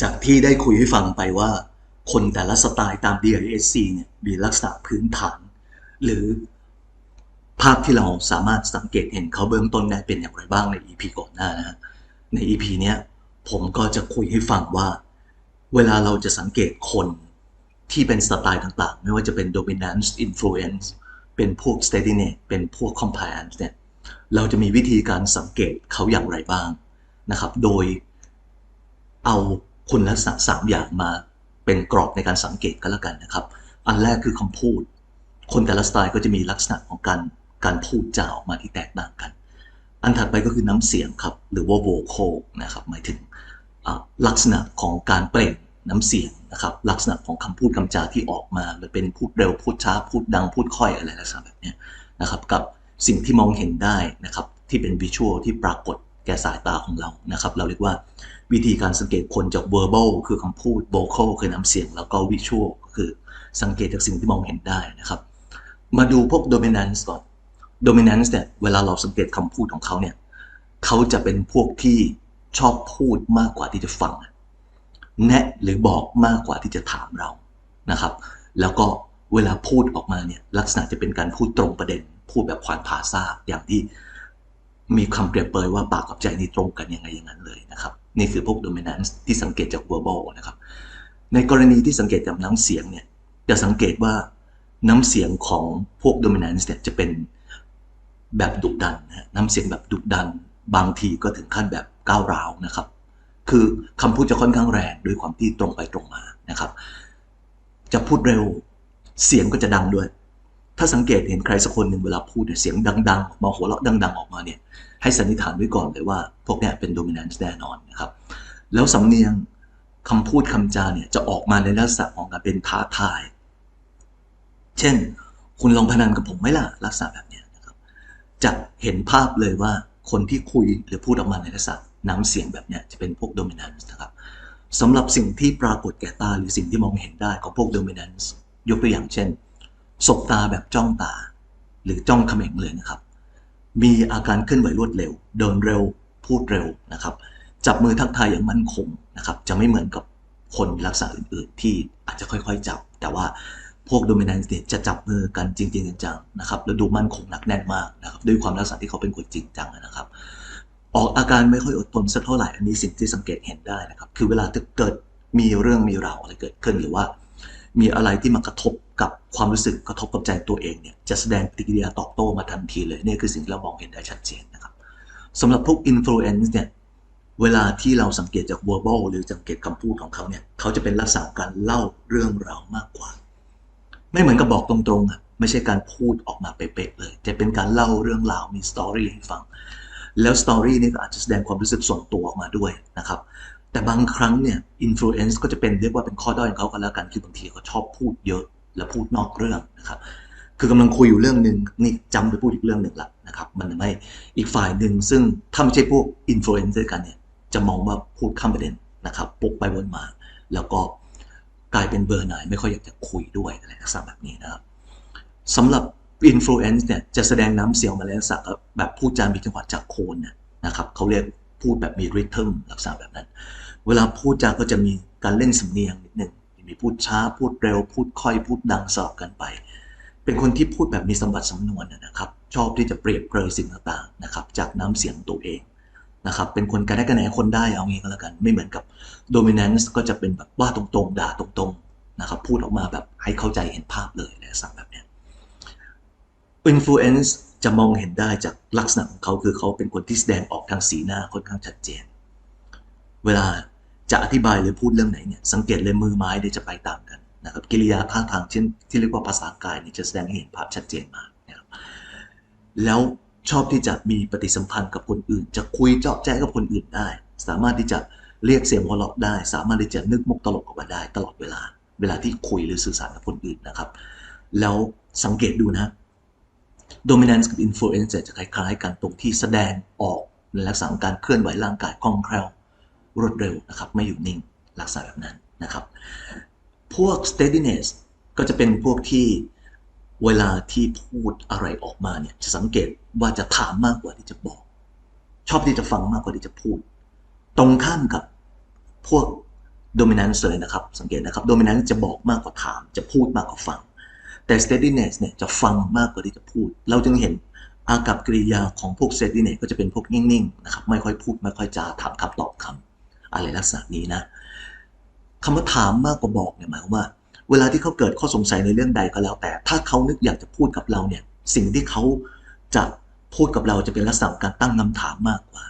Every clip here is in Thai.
จากที่ได้คุยให้ฟังไปว่า คนแต่ละสไตล์ตาม DISC เนี่ยมีลักษณะพื้นฐาน หรือภาพที่เราสามารถสังเกตเห็นเขาเบื้องต้นได้เป็นอย่างไรบ้างใน EP ก่อนหน้านะฮะใน EP เนี้ยผมก็จะคุยให้ฟังว่า เวลาเราจะสังเกตคน ที่เป็นสไตล์ต่างๆ ไม่ว่าจะเป็น dominance influence เป็นพวก steadiness เป็นพวก compliance เนี่ย เราจะมีวิธีการสังเกตเขาอย่างไรบ้างนะครับ โดยเอาคุณลักษณะสามอย่างมาเป็นกรอบในการสังเกตก็แล้วกันนะครับ อันแรกคือคำพูด คนแต่ละสไตล์ก็จะมีลักษณะของการการพูดจาออกมาที่แตกต่างกัน อันถัดไปก็คือน้ำเสียงครับ หรือว่า vocal นะครับ หมายถึงลักษณะของการเปล่ง น้ำเสียงนะครับลักษณะของคำพูดคำจาที่ออกมามันเป็นพูดเร็วพูดช้าพูดดังพูดค่อยอะไรลักษณะแบบเนี้ยนะครับกับสิ่งที่มองเห็นได้นะครับที่เป็นวิชวลที่ปรากฏแก่สายตาของเรานะครับเราเรียกว่าวิธีการสังเกตคนจาก verbal คือคำพูด vocal คือน้ำเสียง แล้วก็ visual ก็คือสังเกตจากสิ่งที่มองเห็นได้นะครับมาดูพวก dominance ก่อน dominance เนี่ยเวลาเราสังเกตคำพูดของเขาเนี่ยเขาจะเป็นพวกที่ชอบพูดมากกว่าที่จะฟัง แนะหรือบอกมากกว่าที่จะถามเรานะครับ แล้วก็เวลาพูดออกมาเนี่ยลักษณะจะเป็นการพูดตรงประเด็น พูดแบบขวานผ่าซากอย่างที่มีคำเปรียบเปยว่าปากกับใจนี่ตรงกันยังไงอย่างนั้นเลยนะครับ นี่คือพวก dominance ที่สังเกตจาก verbal นะครับ ในกรณีที่สังเกตจากน้ำเสียงเนี่ยจะสังเกตว่าน้ำเสียงของพวก dominance เนี่ยจะเป็นแบบดุดันนะน้ำเสียงแบบดุดัน บางทีก็ถึงขั้นแบบก้าวร้าวนะครับ คือคำพูดจะค่อนข้างแรงด้วยความที่ตรงไปตรงมานะครับ จะพูดเร็วเสียงก็จะดังด้วย ถ้าสังเกตเห็นใครสักคนหนึ่งเวลาพูดเนี่ยเสียงดังๆออกมาหัวเราะดัง ๆ ออกมาเนี่ยให้สันนิษฐานไว้ก่อนเลยว่า พวกนี้เป็น dominance แน่นอนนะครับ แล้วสำเนียงคำพูดคำจาเนี่ยจะออกมาในลักษณะของการเป็นท้าทาย เช่น คุณลองพนันกับผมไหมล่ะลักษณะแบบนี้นะครับ จะเห็นภาพเลยว่าคนที่คุยหรือพูดออกมาในลักษณะ น้ำเสียงแบบเนี้ยจะเป็นพวก dominance นะครับสำหรับสิ่งที่ปรากฏแก่ตาหรือสิ่งที่มองเห็นได้ของพวก dominance ยกตัวอย่างเช่นสบตาแบบจ้องตา หรือจ้องเขม็งเลยนะครับ มีอาการเคลื่อนไหวรวดเร็ว เดินเร็วพูดเร็วนะครับ จับมือทักทายอย่างมั่นคงนะครับ จะไม่เหมือนกับคนลักษณะอื่นๆ ที่อาจจะค่อยๆ จับ แต่ว่าพวก dominance เนี่ยจะจับมือกันจริงๆจังๆนะครับแล้วดูมั่นคงหนักแน่นมากนะครับด้วยความลักษณะที่เขาเป็นคนจริงจังนะครับ ออกอาการไม่ค่อยอดทนสักเท่าไหร่อันนี้สิ่งที่สังเกตเห็นได้นะครับ คือเวลาเกิดมีเรื่องมีราวอะไรเกิดขึ้นหรือว่า มีอะไรที่มากระทบกับความรู้สึกกระทบกับใจตัวเองเนี่ยจะแสดงปฏิกิริยาตอบโต้มาทันทีเลยนี่คือสิ่งที่เรามองเห็นได้ชัดเจนนะครับสำหรับพวก influence เนี่ยเวลาที่เราสังเกตจาก verbal หรือสังเกตคำพูดของเขาเนี่ยเขาจะเป็นลักษณะการเล่าเรื่องราวมากกว่า ไม่เหมือนกับบอกตรงๆอะไม่ใช่การพูดออกมาเป๊ะๆเลย จะเป็นการเล่าเรื่องราวมีสตอรี่ให้ฟัง แล้วสตอรี่นี่ก็อาจจะแสดงความรู้สึกส่วนตัวออกมาด้วยนะครับแต่บางครั้งเนี่ยอินฟลูเอนซ์ก็จะเป็นเรียกว่าเป็นข้อด้อยของเขากันแล้วกันคือบางทีเขาชอบพูดเยอะและพูดนอกเรื่องนะครับคือกำลังคุยอยู่เรื่องหนึ่งนี่จำไปพูดอีกเรื่องหนึ่งละนะครับมันทำให้อีกฝ่ายหนึ่งซึ่งถ้าไม่ใช่พวกอินฟลูเอนซ์ด้วยกันเนี่ยจะมองว่าพูดข้ามประเด็นนะครับปกไปวนมา แล้วก็กลายเป็นเบอร์หนายไม่ค่อยอยากจะคุยด้วยอะไรลักษณะแบบนี้นะครับสำหรับ อินฟลูเอนซ์เนี่ยจะแสดงน้ำเสียงมาในลักษณะแบบพูดจามีจังหวะจากโคนนะครับเขาเรียกพูดแบบมีริทึมลักษณะแบบนั้น เวลาพูดจาก็จะมีการเล่นสำเนียงนิดหนึ่งมีพูดช้าพูดเร็ว พูดค่อยพูดดังสลับกันไป เป็นคนที่พูดแบบมีสมบัติสำนวนนะครับ ชอบที่จะเปรียบเปรยสิ่งต่างๆนะครับจากน้ำเสียงตัวเองนะครับเป็นคนกระได้กระแหนคนได้เอางี้ก็แล้วกันไม่เหมือนกับ dominance ก็จะเป็นแบบว่าตรงๆ ด่าตรงๆนะครับพูดออกมาแบบให้เข้าใจเห็นภาพเลยในลักษณะแบบเนี้ย influence จะมองเห็นได้จากลักษณะของเขาคือเขาเป็นคนที่แสดงออกทางสีหน้าค่อนข้างชัดเจน เวลาจะอธิบายหรือพูดเรื่องไหนเนี่ยสังเกตเลยมือไม้เนี่ยจะไปตามกันนะครับกิริยาท่าทางเช่นที่เรียกว่าภาษากายเนี่ยจะแสดงให้เห็นภาพชัดเจนมากนะครับแล้วชอบที่จะมีปฏิสัมพันธ์กับคนอื่น จะคุยเจาะแจ้กับคนอื่นได้ สามารถที่จะเรียกเสียงหัวเราะได้ สามารถที่จะนึกมุกตลกออกมาได้ตลอดเวลา เวลาที่คุยหรือสื่อสารกับคนอื่นนะครับ แล้วสังเกตดูนะ dominance กับ influence จะคล้ายๆ กันตรงที่แสดงออกในลักษณะของการเคลื่อนไหวร่างกายคล่องแคล่วรวดเร็วนะครับไม่อยู่นิ่งลักษณะแบบนั้นนะครับ พวก steadiness ก็จะเป็นพวกที่เวลาที่พูดอะไรออกมาเนี่ยจะสังเกตว่าจะถามมากกว่าที่จะบอก ชอบที่จะฟังมากกว่าที่จะพูด ตรงข้ามกับพวก dominance เลยนะครับ สังเกตนะครับ dominance จะบอกมากกว่าถาม จะพูดมากกว่าฟัง แต่ steadiness เนี่ยจะฟังมากกว่าที่จะพูด เราจึงเห็นอากับกริยาของพวก steadiness ก็จะเป็นพวกนิ่งๆนะครับไม่ค่อยพูดไม่ค่อยจาถามคำตอบคำอะไรลักษณะนี้นะคำว่าถามมากกว่าบอกเนี่ยหมายความว่า เวลาที่เขาเกิดข้อสงสัยในเรื่องใดก็แล้ว แต่ถ้าเขานึกอยากจะพูดกับเราเนี่ยสิ่งที่เขาจะพูดกับเราจะเป็นลักษณะการตั้งคำถามมากกว่า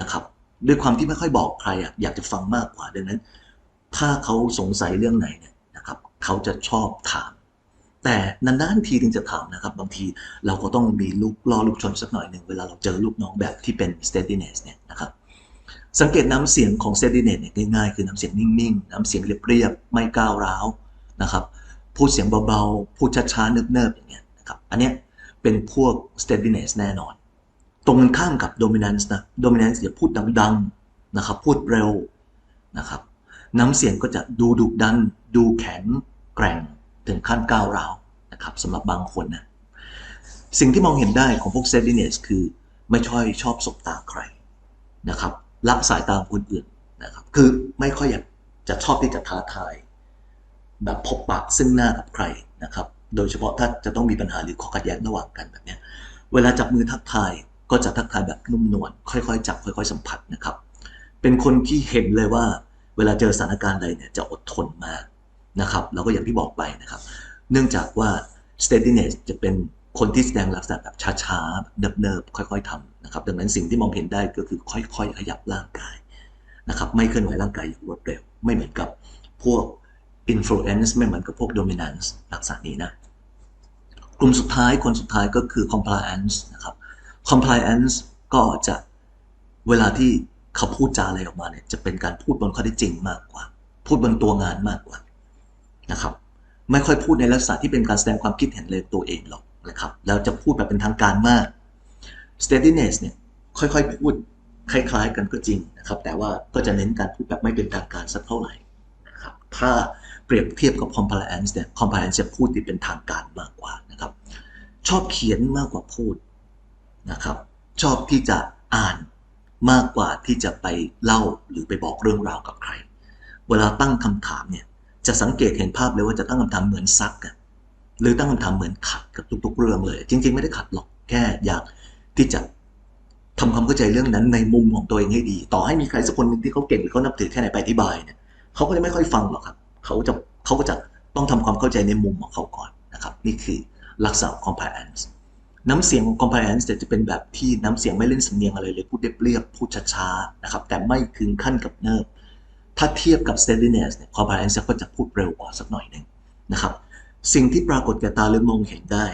นะครับด้วยความที่ไม่ค่อยบอกใครอะอยากจะฟังมากกว่าดังนั้น ถ้าเขาสงสัยเรื่องไหนเนี่ยนะครับ เขาจะชอบถาม แต่นานๆทีถึงจะถามนะครับ บางทีเราก็ต้องมีลูกล่อลูกชนสักหน่อยหนึ่งเวลาเราเจอลูกน้องแบบที่เป็น steadiness เนี่ยนะครับสังเกตน้ำเสียงของ steadiness เนี่ยง่ายๆคือน้ำเสียงนิ่งๆ น้ำเสียงเรียบๆ ไม่ก้าวร้าวนะครับพูดเสียงเบาๆ พูดช้าๆเนิบๆอย่างเงี้ยนะครับอันเนี้ยเป็นพวก steadiness แน่นอน ตรงกันข้ามกับ dominance นะ dominance อย่าพูดดังๆนะครับพูดเร็วนะครับน้ำเสียงก็จะดูดุดัน ดูแข็งแกร่ง ถึงขั้นก้าวร้าวนะครับสำหรับบางคนนะสิ่งที่มองเห็นได้ของพวก steadiness คือไม่ช่อยชอบสบตาใครนะครับละสายตาคนอื่นนะครับคือไม่ค่อยอยากจะชอบที่จะท้าทาย แบบพบปะซึ่งหน้ากับใครนะครับโดยเฉพาะถ้าจะต้องมีปัญหาหรือข้อขัดแย้งระหว่างกันแบบนี้เวลาจับมือทักทายก็จะทักทายแบบนุ่มนวลค่อยๆ จับค่อย ๆ สัมผัสนะครับ เป็นคนที่เห็นเลยว่า เวลาเจอสถานการณ์ใดเนี่ยจะอดทนมาก นะครับแล้วก็อย่างที่บอกไปนะครับ เนื่องจากว่า steadiness จะเป็นคนที่แสดงลักษณะแบบช้าๆเนิบๆค่อย ๆทำนะครับ ดังนั้นสิ่งที่มองเห็นได้ก็คือค่อยๆขยับร่างกายนะครับ ไม่เคลื่อนไหวร่างกายอย่างรวดเร็ว ไม่เหมือนกับพวก influence ไม่เหมือนกับพวก dominance ลักษณะนี้นะ กลุ่มสุดท้ายคนสุดท้ายก็คือ compliance นะครับ compliance ก็จะเวลาที่เขาพูดจาอะไรออกมาเนี่ยจะเป็นการพูดบนข้อเท็จจริงมากกว่า พูดบนตัวงานมากกว่า นะครับไม่ค่อยพูดในลักษณะที่เป็นการแสดงความคิดเห็นเลยตัวเองหรอกนะครับแล้วจะพูดแบบเป็นทางการมาก steadiness เนี่ยค่อยๆพูดคล้ายๆกันก็จริงนะครับ แต่ว่าก็จะเน้นการพูดแบบไม่เป็นทางการสักเท่าไหร่นะครับถ้าเปรียบเทียบกับ compliance เนี่ย compliance จะพูดที่เป็นทางการมากกว่านะครับ ชอบเขียนมากกว่าพูดนะครับ ชอบที่จะอ่านมากกว่าที่จะไปเล่าหรือไปบอกเรื่องราวกับใคร เวลาตั้งคำถามเนี่ย จะสังเกตเห็นภาพเลยว่าจะตั้งคำถามเหมือนซักกันหรือตั้งคำถามเหมือนขัดกับทุก ๆ เรื่องเลย จริง ๆ ไม่ได้ขัดหรอกแค่อยากที่จะทำความเข้าใจเรื่องนั้นในมุมของตัวเองให้ดี ต่อให้มีใครสักคนหนึ่งที่เขาเก่งหรือเขานับถือแค่ไหนไปอธิบายเนี่ยเขาก็จะไม่ค่อยฟังหรอกครับเขาจะเขาก็จะต้องทำความเข้าใจในมุมของเขาก่อนนะครับนี่คือลักษณะของ compliance น้ำเสียงของ compliance จะเป็นแบบที่น้ำเสียงไม่เล่นสำเนียงอะไรเลย พูดเรียบๆพูดช้าๆนะครับแต่ไม่ถึงขั้นกับเนิบ ถ้าเทียบกับ steadiness เนี่ย compliance ก็จะพูดเร็วกว่าสักหน่อยหนึ่งนะครับ สิ่งที่ปรากฏแก่ตาหรือมองเห็นได้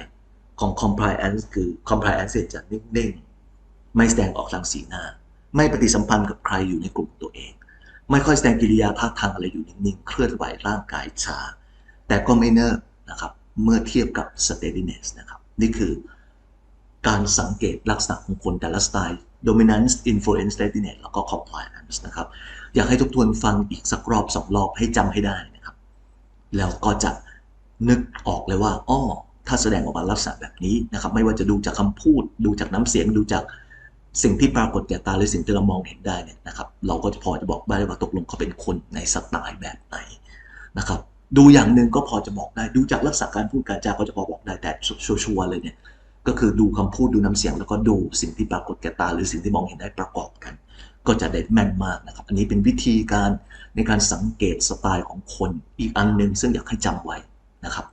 ของ compliance คือ compliance จะนิ่งๆ ไม่แสดงออกทางสีหน้า ไม่ปฏิสัมพันธ์กับใครอยู่ในกลุ่มตัวเอง ไม่ค่อยแสดงกิริยาท่าทางอะไรอยู่นิ่งๆ เคลื่อนไหวร่างกายช้า แต่ก็ไม่เนิบนะครับ เมื่อเทียบกับ steadiness นะครับ นี่คือ การสังเกตลักษณะของคนแต่ละสไตล์ dominance influence steadiness แล้วก็ compliance นะครับ อยากให้ทุกทวนฟังอีกสักรอบสองรอบให้จำให้ได้นะครับ แล้วก็จะนึกออกเลยว่าอ้อถ้าแสดงออกมาลักษณะแบบนี้นะครับ ไม่ว่าจะดูจากคำพูด ดูจากน้ำเสียง ดูจากสิ่งที่ปรากฏแก่ตาหรือสิ่งที่เรามองเห็นได้เนี่ยนะครับ เราก็จะพอจะบอกได้ว่าตกลงเขาเป็นคนในสไตล์แบบไหนนะครับ ดูอย่างหนึ่งก็พอจะบอกได้ ดูจากลักษณะการพูดการจาก็จะพอบอกได้แต่ชัวร์เลยเนี่ย ก็คือดูคำพูดดูน้ำเสียงแล้วก็ดูสิ่งที่ปรากฏแก่ตา หรือสิ่งที่มองเห็นได้ประกอบกัน ก็จะได้แม่นมากนะครับ อันนี้เป็นวิธีการในการสังเกตสไตล์ของคนอีกอันหนึ่งซึ่งอยากให้จำไว้นะครับ